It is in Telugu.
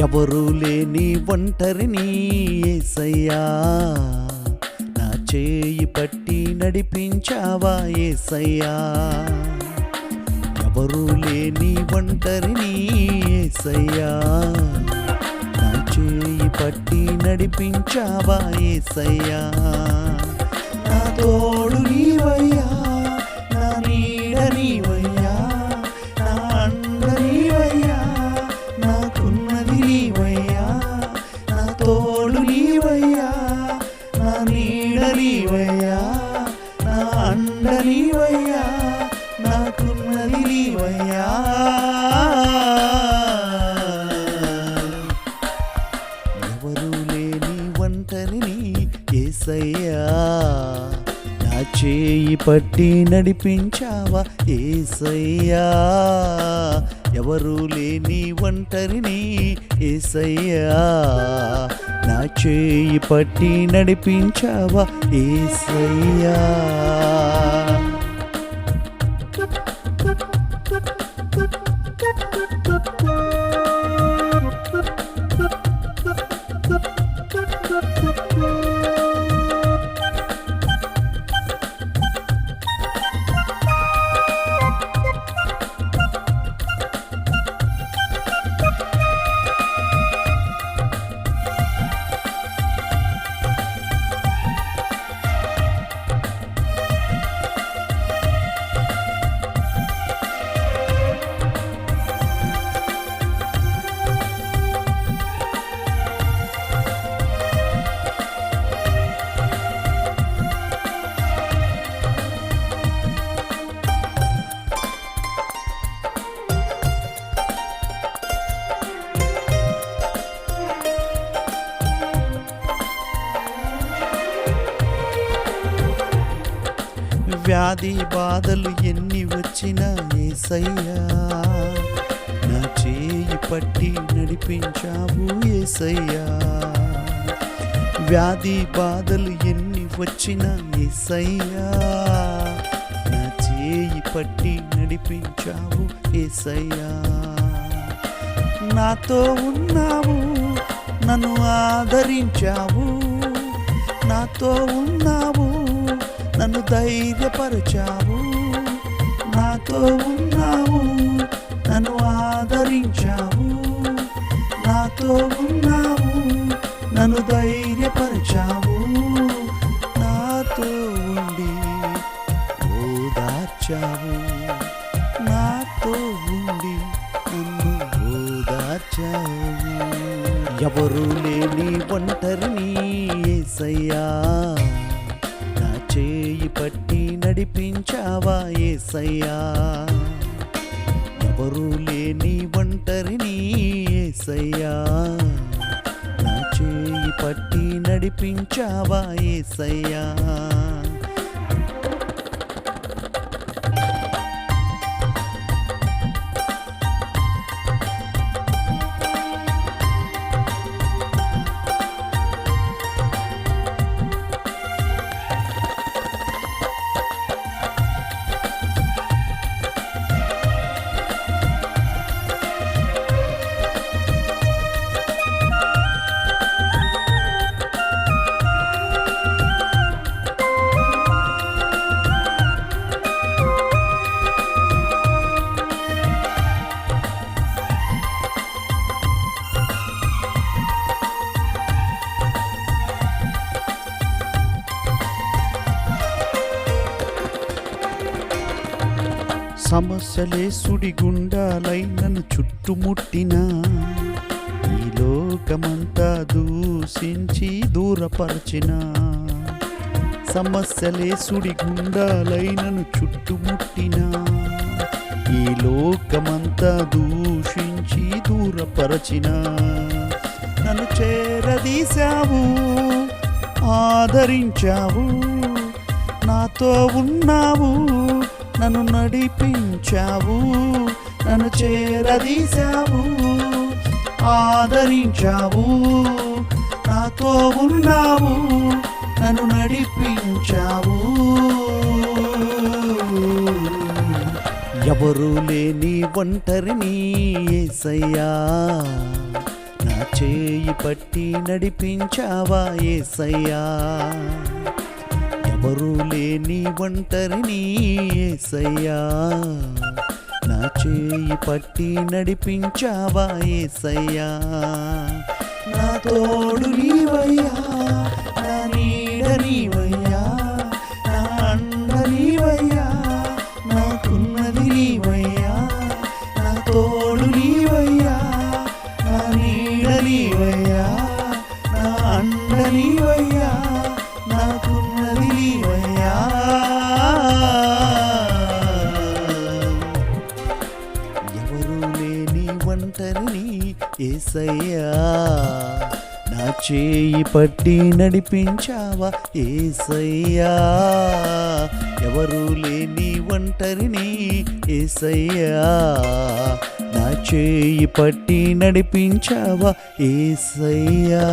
ఎవరూ లేని ఒంటరిని ఏసయ్యా. నా చేయి పట్టి నడిపించావా ఏసయ్యా. ఎవరూ లేని ఒంటరిని ఏసయ్యా. నా చేయి పట్టి నడిపించావా ఏసయ్యా. నా తోడు నీవయ్యా. చేయి పట్టి నడిపించావా ఏసయ్యా? ఎవరు లేని ఒంటరిని ఏసయ్యా. నా చేయి పట్టి నడిపించావా ఏసయ్యా? వ్యాధి బాధలు ఎన్ని వచ్చినా ఏసయ్యా. నా చేయి పట్టి నడిపించావు ఏసయ్యా. వ్యాధి బాధలు ఎన్ని వచ్చినా ఏసయ్యా. నా చేయి పట్టి నడిపించావు ఏసయ్యా. నాతో ఉన్నావు నన్ను ఆదరించావు. నాతో ఉన్నావు నన్ను ధైర్యపరచావు. నాతో ఉన్నావు నన్ను ఆదరించావు. నాతో ఉన్నావు నన్ను ధైర్యపరచావు. నాతో ఉండి ఓదార్చావు. నాతో ఉండి నన్ను ఓదార్చావు. ఎవరు లేని ఒంటరిని ఏసయ్యా. పట్టి నడిపించావా ఏసయ్యా? ఎవరూ లేని ఒంటరిని ఏసయ్యా. నా చేయి పట్టి నడిపించావా ఏసయ్యా? సమస్యలే సుడిగుండాలై నన్ను చుట్టుముట్టిన. ఈ లోకమంతా దూషించి దూరపరచిన. సమస్యలే సుడిగుండాలై నన్ను చుట్టుముట్టిన. ఈ లోకమంతా దూషించి దూరపరచిన. నన్ను చేరదీశావు ఆదరించావు. నాతో ఉన్నావు నన్ను నడిపించావు నన్ను చేరదీశావు ఆదరించావు నాతో ఉన్నావు నన్ను నడిపించావు. ఎవరు లేని ఒంటరిని ఏసయ్యా నా చేయి పట్టి నడిపించావా ఏసయ్యా? ఎవరు లేని ఒంటరిని ఏసయ్యా. నా చేయి పట్టి నడిపించావా ఏసయ్యా. ఒంటరిని ఏసయ్యా నా చేయి పట్టి నడిపించావా ఏసయ్యా? ఎవరు లేని ఒంటరిని ఏసయ్యా నా చేయి పట్టి నడిపించావా ఏసయ్యా?